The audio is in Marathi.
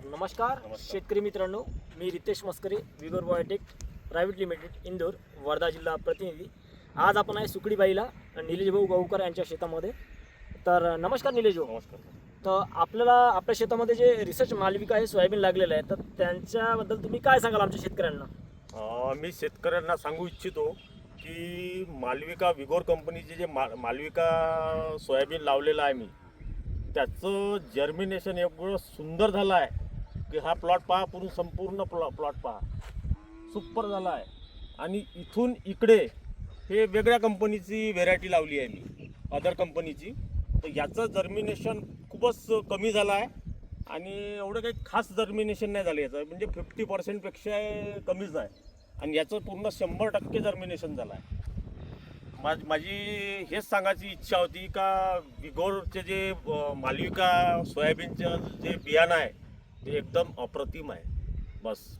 नमस्कार शेतकरी मित्रांनो मी Ritesh Maskare Vigor biotech private limited Indore Wardha जिल्हा प्रतिनिधी. आज आपण आहे सुकडीबाईला निलेश भाऊ गावकर यांच्या शेतामध्ये. तर नमस्कार निलेश भाऊ नमस्कार. तर आपल्याला आपल्या शेतामध्ये जे रिसर्च मालविका आहे सोयाबीन लागलेलं आहे तर त्यांच्याबद्दल तुम्ही काय सांगाल आमच्या शेतकऱ्यांना? मी शेतकऱ्यांना सांगू इच्छितो की मालविका विगोर कंपनीचे जे मा मालविका सोयाबीन लावलेलं आहे मी त्याचं जर्मिनेशन एवढं सुंदर झालं आहे. की हा प्लॉट पहा पूर्ण संपूर्ण प्लॉ प्लॉट पहा. सुपर झाला आहे. आणि इथून इकडे हे वेगळ्या कंपनीची व्हेरायटी लावली आहे मी अदर कंपनीची तर याचं जर्मिनेशन खूपच कमी झालं आहे. आणि एवढं काही खास जर्मिनेशन नाही झालं याचं. म्हणजे फिफ्टी पर्सेंटपेक्षा कमीच आहे. आणि याचं पूर्ण शंभर टक्के जर्मिनेशन झालं आहे. माझ माझी हेच सांगायची इच्छा होती का विगोरचे जे मालविका सोयाबीनचं जे बियाणं आहे ते एकदम अप्रतिम आहे. बस.